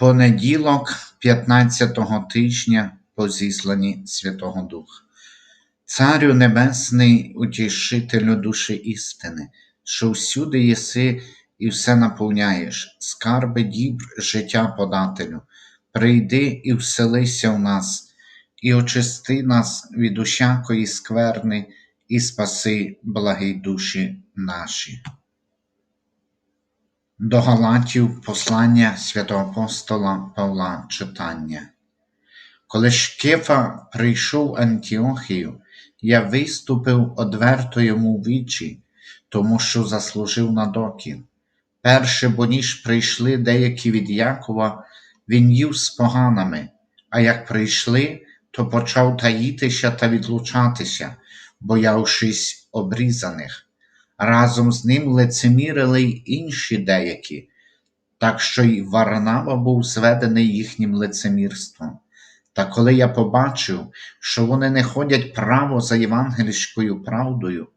Понеділок 15-го тижня по зісланні Святого Духа. Царю Небесний, утішителю душі істини, що всюди єси і все наповняєш, скарби дібр життя подателю, прийди і вселися в нас, і очисти нас від усякої скверни, і спаси благі душі наші. До Галатів послання святого апостола Павла читання. Коли ж Кефа прийшов в Антіохію, я виступив одверто йому в вічі, тому що заслужив на докір. Перше, бо ніж прийшли деякі від Якова, він їв з поганими, а як прийшли, то почав таїтися та відлучатися, боявшись обрізаних. Разом з ним лицемірили й інші деякі, так що й Варнава був зведений їхнім лицемірством. Та коли я побачив, що вони не ходять право за євангельською правдою,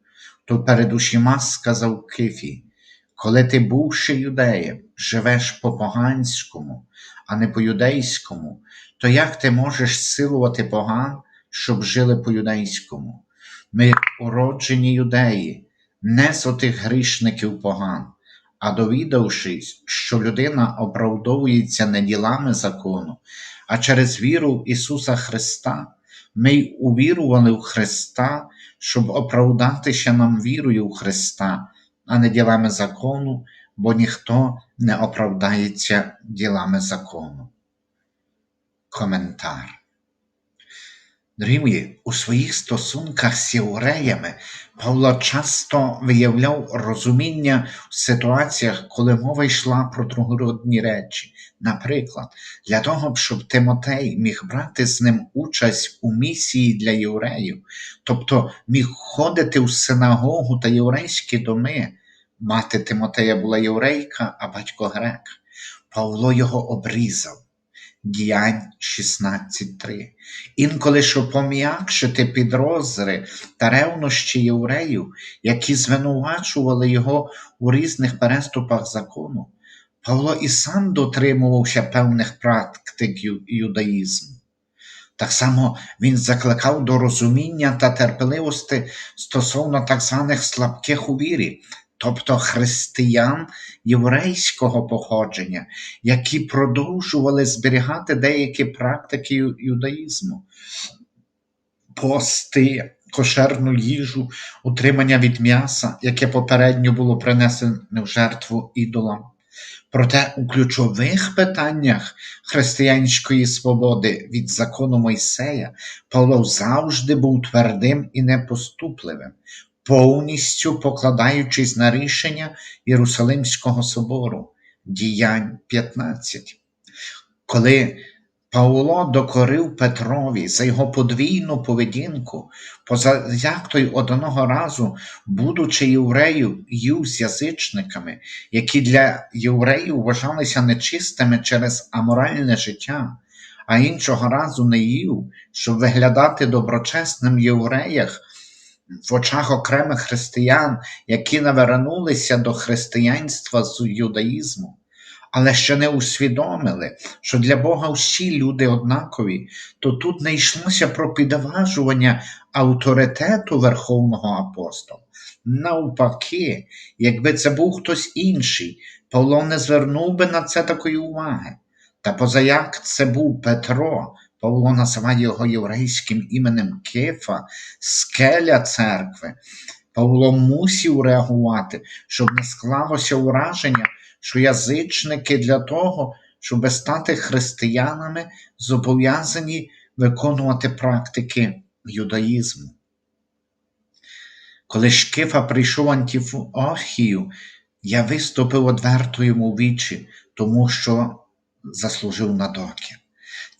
то перед усіма сказав Кифі, коли ти, бувши юдеєм, живеш по поганському, а не по юдейському, то як ти можеш силувати поган, щоб жили по юдейському? Ми уроджені юдеї не з отих грішників поган, а довідавшись, що людина оправдовується не ділами закону, а через віру в Ісуса Христа, ми й увірували в Христа, щоб оправдатися нам вірою в Христа, а не ділами закону, бо ніхто не оправдається ділами закону. Коментар Дорогі у своїх стосунках з євреями Павло часто виявляв розуміння в ситуаціях, коли мова йшла про другородні речі. Наприклад, для того, щоб Тимотей міг брати з ним участь у місії для євреїв, тобто міг ходити в синагогу та єврейські доми. Мати Тимотея була єврейка, а батько грек. Павло його обрізав. Діянь 16.3. Інколи, щоб пом'якшити підозри та ревнощі євреїв, які звинувачували його у різних переступах закону, Павло і сам дотримувався певних практик юдаїзму. Так само він закликав до розуміння та терпеливості стосовно так званих слабких у вірі, тобто християн єврейського походження, які продовжували зберігати деякі практики юдаїзму, пости, кошерну їжу, утримання від м'яса, яке попередньо було принесене в жертву ідолам. Проте у ключових питаннях християнської свободи від закону Мойсея Павло завжди був твердим і непоступливим, повністю покладаючись на рішення Єрусалимського собору, діянь 15. Коли Павло докорив Петрові за його подвійну поведінку, поза як той одного разу, будучи єврею, з язичниками, які для євреїв вважалися нечистими через аморальне життя, а іншого разу не їв, щоб виглядати доброчесним в євреях в очах окремих християн, які навернулися до християнства з юдаїзму, але ще не усвідомили, що для Бога всі люди однакові, то тут не йшлося про підважування авторитету Верховного апостола. Навпаки, якби це був хтось інший, Павло не звернув би на це такої уваги. Та позаяк це був Петро, Павло називає його єврейським іменем Кефа, скеля церкви. Павло мусів реагувати, щоб не склалося ураження, що язичники для того, щоб стати християнами, зобов'язані виконувати практики юдаїзму. Коли Шкифа прийшов Антіохію, я виступив одверто йому вічі, тому що заслужив на докір.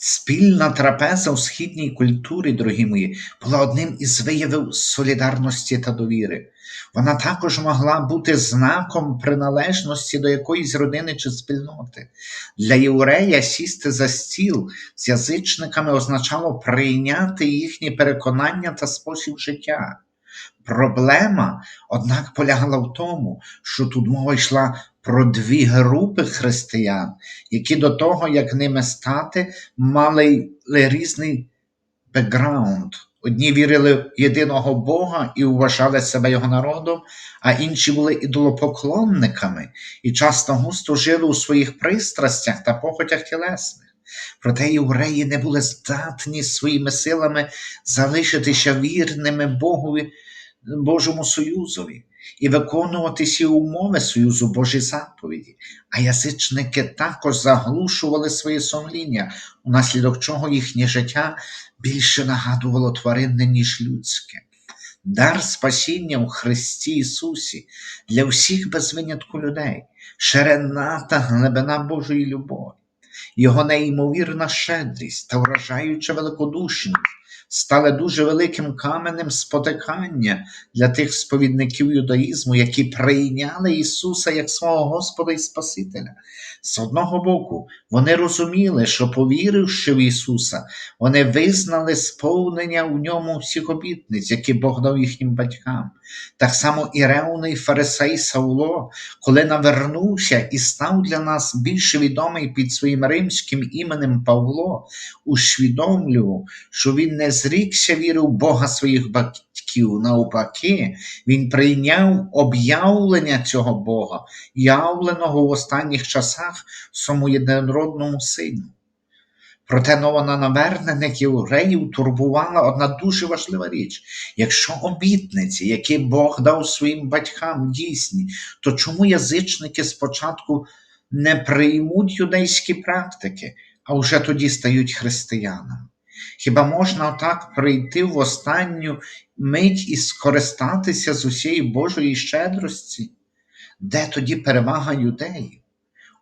Спільна трапеза в східній культурі, дорогі мої, була одним із виявів солідарності та довіри. Вона також могла бути знаком приналежності до якоїсь родини чи спільноти. Для єврея сісти за стіл з язичниками означало прийняти їхні переконання та спосіб життя. Проблема, однак, полягала в тому, що тут мова йшла про дві групи християн, які до того, як ними стати, мали різний бекграунд. Одні вірили в єдиного Бога і вважали себе його народом, а інші були ідолопоклонниками і часто густо жили у своїх пристрастях та похотях тілесних. Проте євреї не були здатні своїми силами залишитися вірними Богові, Божому Союзові і виконувати всі умови Союзу Божі заповіді, а язичники також заглушували своє сумління, унаслідок чого їхнє життя більше нагадувало тваринне, ніж людське. Дар спасіння у Христі Ісусі для всіх без винятку людей, ширина та глибина Божої любові, Його неймовірна щедрість та вражаюча великодушність стали дуже великим каменем спотикання для тих сповідників юдаїзму, які прийняли Ісуса як свого Господа і Спасителя. З одного боку, вони розуміли, що, повіривши в Ісуса, вони визнали сповнення у ньому всіх обітниць, які Бог дав їхнім батькам. Так само і ревний фарисей Сауло, коли навернувся і став для нас більше відомий під своїм римським іменем Павло, усвідомлював, що він не зрікся віри в Бога своїх батьків. Навпаки, він прийняв об'явлення цього Бога, явленого в останніх часах своєму єдинородному сину. Проте новонавернених євреїв турбувала одна дуже важлива річ. Якщо обітниці, які Бог дав своїм батькам, дійсні, то чому язичники спочатку не приймуть юдейські практики, а вже тоді стають християнами? Хіба можна отак прийти в останню мить і скористатися з усієї Божої щедрості? Де тоді перевага юдеїв?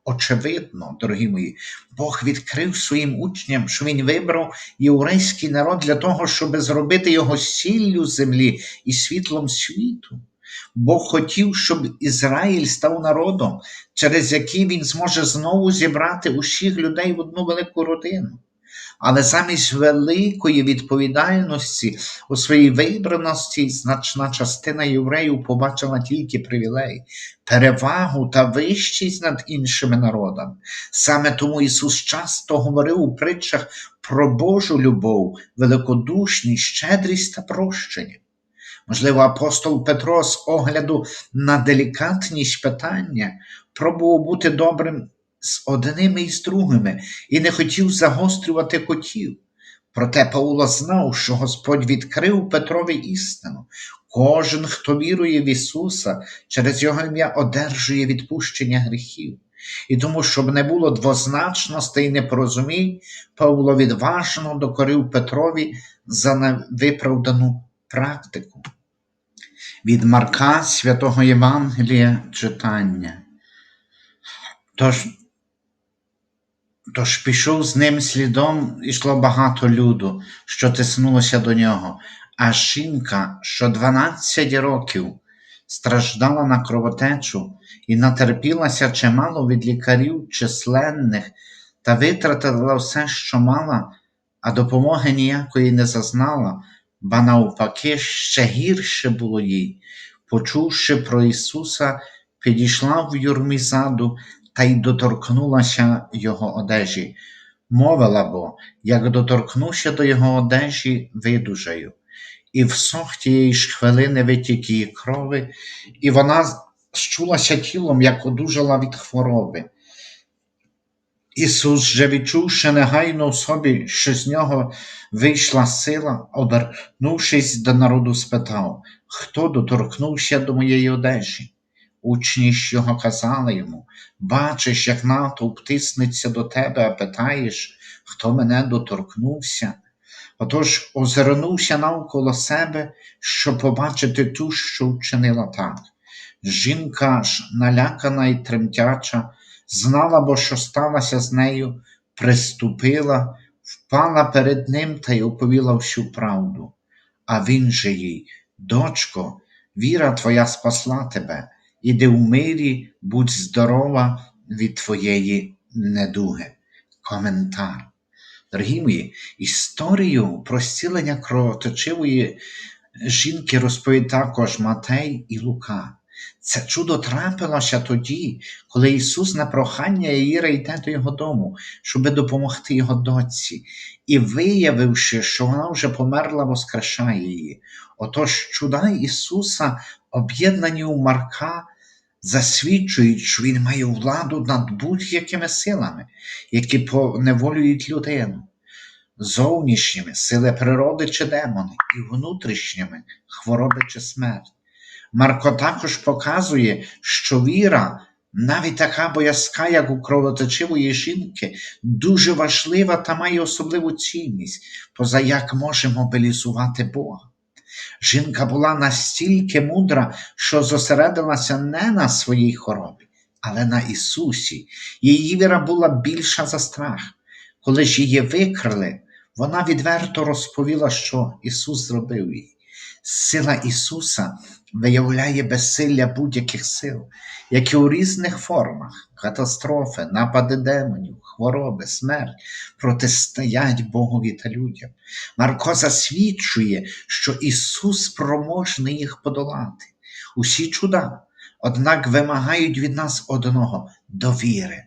Очевидно, дорогі мої, Бог відкрив своїм учням, що Він вибрав єврейський народ для того, щоб зробити його сіллю землі і світлом світу. Бог хотів, щоб Ізраїль став народом, через який він зможе знову зібрати усіх людей в одну велику родину. Але замість великої відповідальності у своїй вибраності значна частина євреїв побачила тільки привілей, перевагу та вищість над іншими народами. Саме тому Ісус часто говорив у притчах про Божу любов, великодушність, щедрість та прощення. Можливо, апостол Петро з огляду на делікатність питання пробував бути добрим з одними і з другими і не хотів загострювати котів. Проте Павло знав, що Господь відкрив Петрові істину. Кожен, хто вірує в Ісуса, через Його ім'я одержує відпущення гріхів. І тому, щоб не було двозначностей і непорозумінь, Павло відважно докорив Петрові за невиправдану практику. Від Марка Святого Євангелія читання. Тож Тож пішов з ним слідом, ішло багато люду, що тиснулося до нього, а жінка, що дванадцять років страждала на кровотечу і натерпілася чимало від лікарів численних та витратила все, що мала, а допомоги ніякої не зазнала, ба навпаки, ще гірше було їй. Почувши про Ісуса, підійшла в юрмі заду та й доторкнулася його одежі. Мовила бо, як доторкнуся до його одежі, видужаю. І всох тієї ж хвилини витік її крови, і вона щулася тілом, як одужала від хвороби. Ісус же, відчувши негайно в собі, що з нього вийшла сила, обернувшись до народу, спитав, хто доторкнувся до моєї одежі? Учні його казали йому бачиш, як натовп тиснеться до тебе, а питаєш, хто мене доторкнувся. Отож озирнувся навколо себе, щоб побачити ту, що вчинила так. Жінка ж, налякана і тремтяча, знала, бо що сталося з нею, приступила, впала перед ним та й оповіла всю правду. А він же їй, дочко, віра твоя спасла тебе іди в мирі, будь здорова від твоєї недуги. Коментар. Дорогі мої, історію про зцілення кровоточивої жінки розповідає також Матей і Лука. Це чудо трапилося тоді, коли Ісус на прохання Яїра йде до його дому, щоби допомогти його дочці, і виявивши, що вона вже померла, воскрешає її. Отож, чуда Ісуса, об'єднані у Марка, засвідчують, що Він має владу над будь-якими силами, які поневолюють людину, зовнішніми сили природи чи демони, і внутрішніми хвороби чи смерть. Марко також показує, що віра, навіть така боязка, як у кровоточивої жінки, дуже важлива та має особливу цінність, поза як може мобілізувати Бога. Жінка була настільки мудра, що зосередилася не на своїй хворобі, але на Ісусі. Її віра була більша за страх. Коли ж її викрили, вона відверто розповіла, що Ісус зробив їй. Сила Ісуса виявляє безсилля будь-яких сил, які у різних формах катастрофи, напади демонів, хвороби, смерть протистоять Богові та людям. Марко засвідчує, що Ісус спроможний їх подолати. Усі чуда, однак вимагають від нас одного довіри.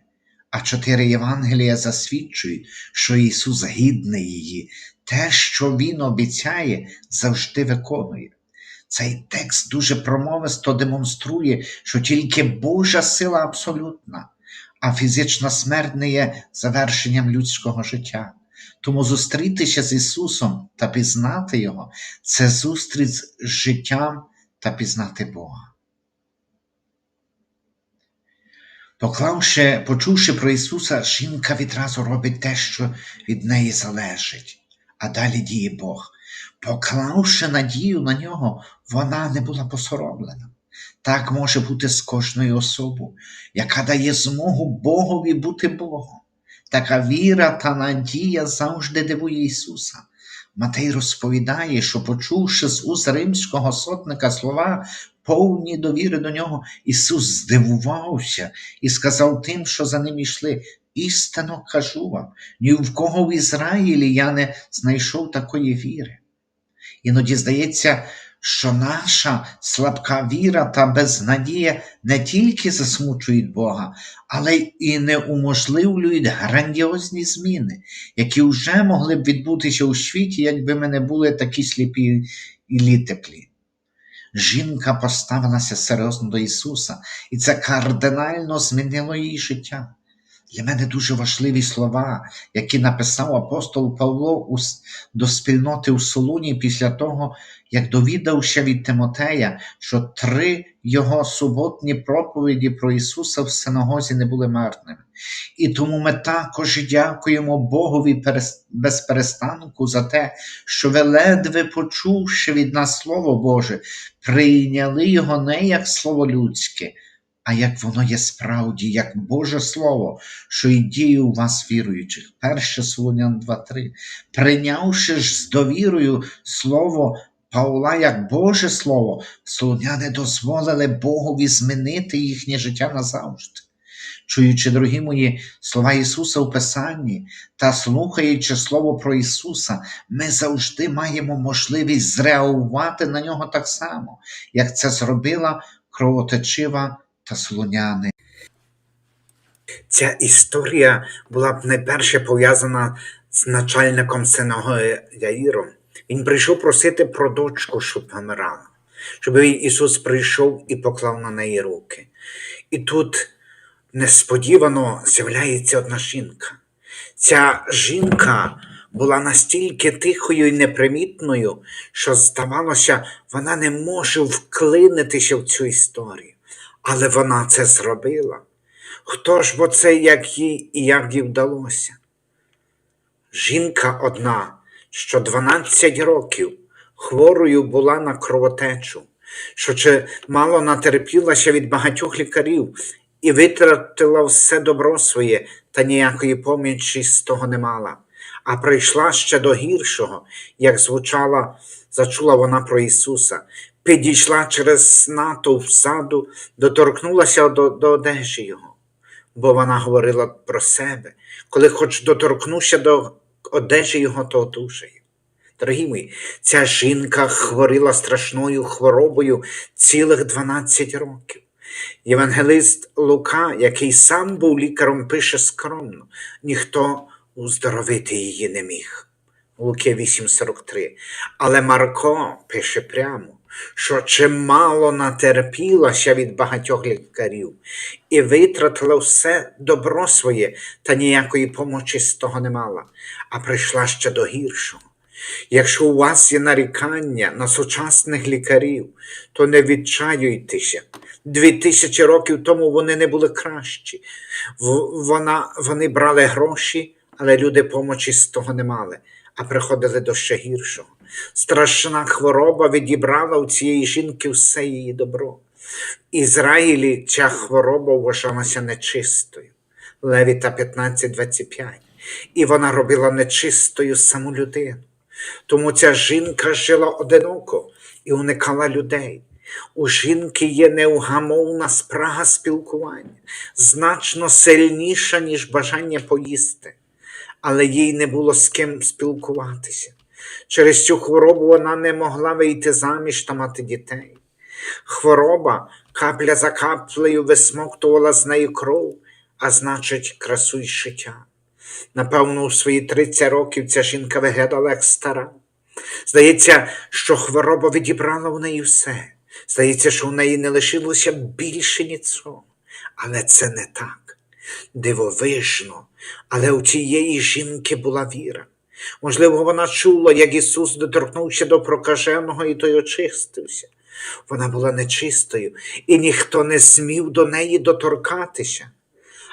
А чотири Євангелія засвідчують, що Ісус гідний її, те, що Він обіцяє, завжди виконує. Цей текст дуже промовисто демонструє, що тільки Божа сила абсолютна, а фізична смерть не є завершенням людського життя. Тому зустрітися з Ісусом та пізнати Його це зустріч з життям та пізнати Бога. Поклавши, почувши про Ісуса, жінка відразу робить те, що від неї залежить, а далі діє Бог. Поклавши надію на нього, вона не була посоромлена. Так може бути з кожною особою, яка дає змогу Богові бути Богом. Така віра та надія завжди дивує Ісуса. Матей розповідає, що, почувши з уст римського сотника слова, повні довіри до нього, Ісус здивувався і сказав тим, що за ним йшли. Істинно кажу вам, ні в кого в Ізраїлі я не знайшов такої віри. Іноді здається, що наша слабка віра та безнадія не тільки засмучують Бога, але і не уможливлюють грандіозні зміни, які вже могли б відбутися у світі, якби ми не були такі сліпі і літеплі. Жінка поставилася серйозно до Ісуса, і це кардинально змінило її життя. Для мене дуже важливі слова, які написав апостол Павло до спільноти у Солуні після того, як довідався від Тимотея, що три його суботні проповіді про Ісуса в синагозі не були марними. І тому ми також дякуємо Богові без перестанку за те, що ви, ледве почувши від нас Слово Боже, прийняли його не як слово людське а як воно є справді, як Боже Слово, що і діє у вас віруючих. 1 Солонян 2.3. Прийнявши ж з довірою Слово Павла як Боже Слово, солоняни дозволили Богові змінити їхнє життя назавжди. Чуючи, дорогі мої, слова Ісуса у Писанні та слухаючи Слово про Ісуса, ми завжди маємо можливість зреагувати на нього так само, як це зробила кровотечива та слоняни. Ця історія була б найперше пов'язана з начальником синагоги Яїром. Він прийшов просити про дочку, щоб помирала, щоб Ісус прийшов і поклав на неї руки. І тут несподівано з'являється одна жінка. Ця жінка була настільки тихою і непримітною, що, здавалося, вона не може вклинитися в цю історію. Але вона це зробила. Хто ж бо це, як їй і як їй вдалося? Жінка одна, що 12 років хворою була на кровотечу, що чимало натерпілася від багатьох лікарів і витратила все добро своє, та ніякої помічі з того не мала, а прийшла ще до гіршого, як звучала, зачула вона про Ісуса, підійшла через натовп саду, доторкнулася до, до одежі його, бо вона говорила про себе, коли хоч доторкнуся до одежі його, то одужаю. Дорогі мої, ця жінка хворіла страшною хворобою цілих 12 років. Євангелист Лука, який сам був лікарем, пише скромно: ніхто уздоровити її не міг. Луки 8:43. Але Марко пише прямо, що чимало натерпілася від багатьох лікарів і витратила все добро своє, та ніякої помочі з того не мала, а прийшла ще до гіршого. Якщо у вас є нарікання на сучасних лікарів, то не відчаюйтеся. Дві тисячі років тому вони не були кращі. Вона, вони брали гроші, але люди помочі з того не мали, а приходили до ще гіршого. Страшна хвороба відібрала у цієї жінки все її добро. В Ізраїлі ця хвороба вважалася нечистою. Левіта 15.25. І вона робила нечистою саму людину. Тому ця жінка жила одиноко і уникала людей. У жінки є неугамовна спрага спілкування, значно сильніша, ніж бажання поїсти, але їй не було з ким спілкуватися. Через цю хворобу вона не могла вийти заміж та мати дітей. Хвороба капля за каплею висмоктувала з неї кров, а значить, красу й життя. Напевно, у свої 30 років ця жінка виглядала як стара. Здається, що хвороба відібрала у неї все. Здається, що у неї не лишилося більше нічого. Але це не так. Дивовижно, але у цієї жінки була віра. Можливо, вона чула, як Ісус доторкнувся до прокаженого і той очистився. Вона була нечистою, і ніхто не смів до неї доторкатися.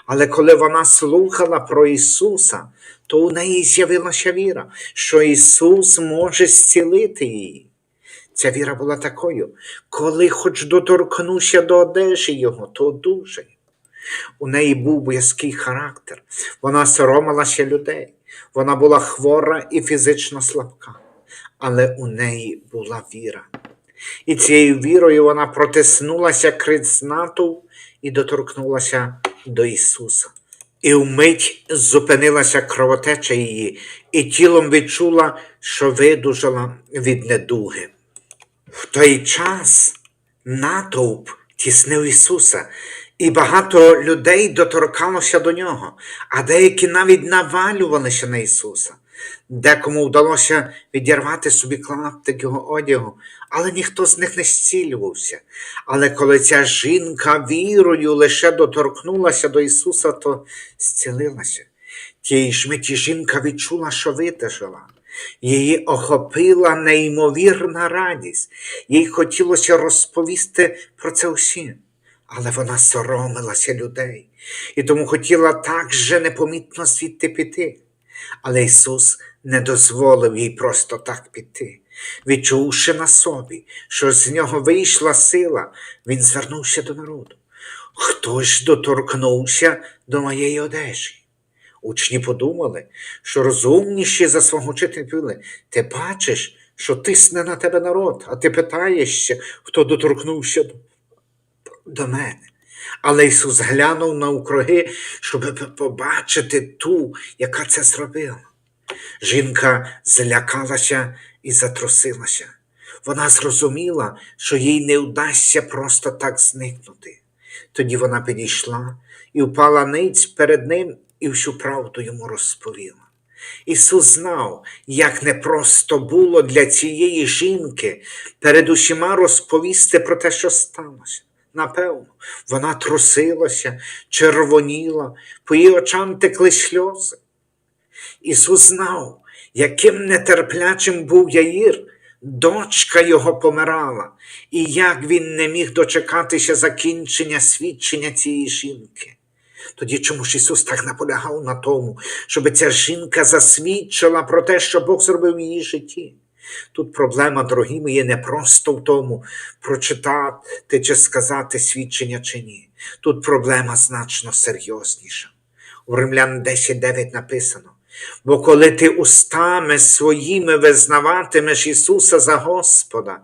Але коли вона слухала про Ісуса, то у неї з'явилася віра, що Ісус може зцілити її. Ця віра була такою, коли хоч доторкнуся до одежі Його, то одужаю. У неї був боязкий характер, вона соромилася людей, вона була хвора і фізично слабка, але у неї була віра. І цією вірою вона протиснулася крізь натовп і доторкнулася до Ісуса. І вмить зупинилася кровотеча її, і тілом відчула, що видужала від недуги. В той час натовп тіснив Ісуса, і багато людей доторкалося до нього, а деякі навіть навалювалися на Ісуса. Декому вдалося відірвати собі клаптик його одягу, але ніхто з них не зцілювався. Але коли ця жінка вірою лише доторкнулася до Ісуса, то зцілилася. Тієї ж миті жінка відчула, що видержала. Її охопила неймовірна радість. Їй хотілося розповісти про це всім, але вона соромилася людей і тому хотіла так же непомітно звідти піти. Але Ісус не дозволив їй просто так піти. Відчувши на собі, що з нього вийшла сила, він звернувся до народу. Хто ж доторкнувся до моєї одежі? Учні подумали, що розумніші за свого вчителя ти бачиш, що тисне на тебе народ, а ти питаєшся, хто доторкнувся до, до мене. Але Ісус глянув навкруги, щоб побачити ту, яка це зробила. Жінка злякалася і затрусилася. Вона зрозуміла, що їй не вдасться просто так зникнути. Тоді вона підійшла і впала ниць перед ним і всю правду йому розповіла. Ісус знав, як непросто було для цієї жінки перед усіма розповісти про те, що сталося. Напевно, вона трусилася, червоніла, по її очам текли сльози. Ісус знав, яким нетерплячим був Яїр, дочка його помирала, і як він не міг дочекатися закінчення свідчення цієї жінки. Тоді чому ж Ісус так наполягав на тому, щоб ця жінка засвідчила про те, що Бог зробив в її житті? Тут проблема, дорогі мої, не просто в тому, прочитати чи сказати свідчення чи ні. Тут проблема значно серйозніша. У Римлян 10.9 написано: бо коли ти устами своїми визнаватимеш Ісуса за Господа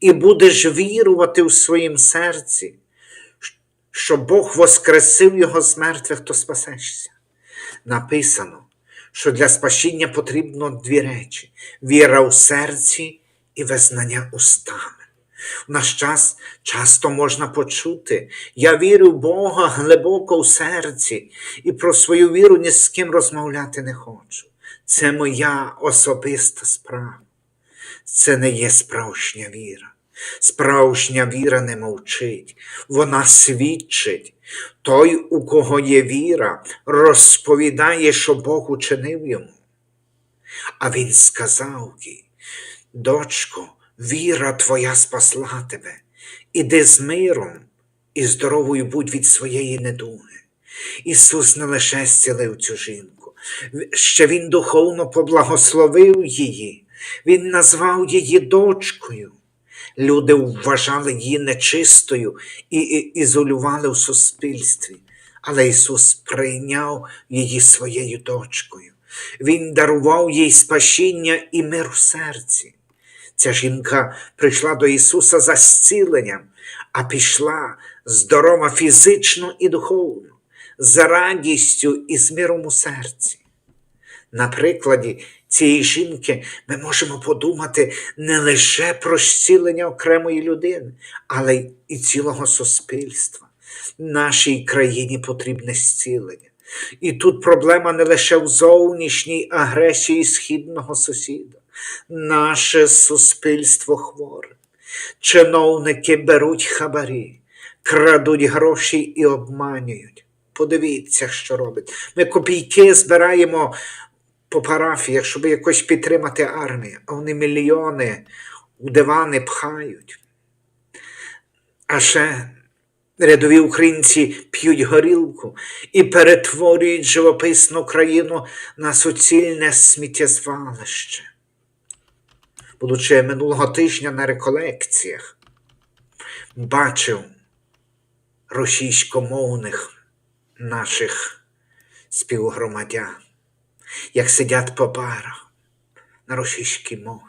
і будеш вірувати у своїм серці, що Бог воскресив Його з мертвих, то спасешся. Написано, що для спасіння потрібно дві речі: віра у серці і визнання устами. В наш час часто можна почути, я вірю в Бога глибоко в серці і про свою віру ні з ким розмовляти не хочу. Це моя особиста справа. Це не є справжня віра. Справжня віра не мовчить, вона свідчить. Той, у кого є віра, розповідає, що Бог учинив йому. А він сказав їй, дочко, віра твоя спасла тебе, іди з миром і здоровою будь від своєї недуги. Ісус не лише зцілив цю жінку, ще Він духовно поблагословив її, Він назвав її дочкою. Люди вважали її нечистою і ізолювали в суспільстві, але Ісус прийняв її своєю дочкою. Він дарував їй спасіння і мир в серці. Ця жінка прийшла до Ісуса за зціленням, а пішла здорова фізично і духовно, з радістю і з миром у серці. На прикладі цієї жінки ми можемо подумати не лише про зцілення окремої людини, але і цілого суспільства. Нашій країні потрібне зцілення. І тут проблема не лише в зовнішній агресії східного сусіда. Наше суспільство хворе. Чиновники беруть хабарі, крадуть гроші і обманюють. Подивіться, що робить. Ми копійки збираємо по парафіях, щоб якось підтримати армію, а вони мільйони у дивани пхають. А ще рядові українці п'ють горілку і перетворюють живописну країну на суцільне сміттєзвалище. Будучи минулого тижня на реколекціях, бачив російськомовних наших співгромадян як сидять по барах на російській мові,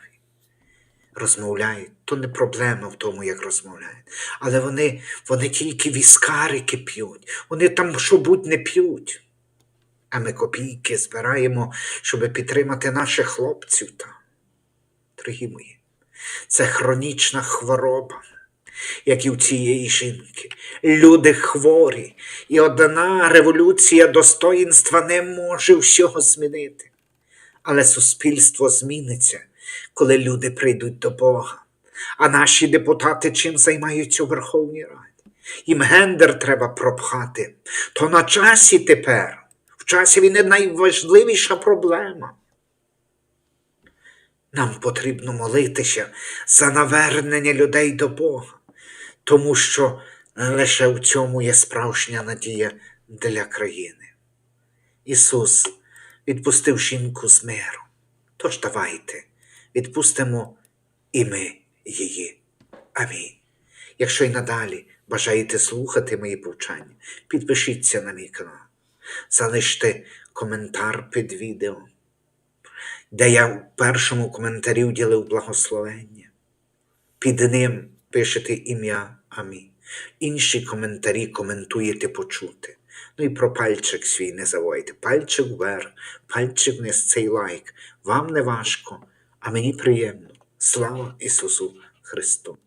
розмовляють, то не проблема в тому, як розмовляють. Але вони, вони тільки віскарики п'ють, вони там що будь не п'ють. А ми копійки збираємо, щоб підтримати наших хлопців там. Дорогі мої, це хронічна хвороба, як і в цієї жінки. Люди хворі, і одна революція достоїнства не може всього змінити. Але суспільство зміниться, коли люди прийдуть до Бога. А наші депутати чим займаються у Верховній Раді? Їм гендер треба пропхати. То на часі тепер, в часі війни найважливіша проблема. Нам потрібно молитися за навернення людей до Бога, тому що лише в цьому є справжня надія для країни. Ісус відпустив жінку з миру. Тож давайте відпустимо і ми її. Амінь. Якщо й надалі бажаєте слухати мої повчання, підпишіться на мій канал, залиште коментар під відео де я в першому коментарі вділив благословення. Під ним пишете ім'я Амі. Інші коментарі коментуєте почути. Ну і про пальчик свій не заводьте. Пальчик вверх, пальчик вниз цей лайк. Вам не важко, а мені приємно. Слава Ісусу Христу!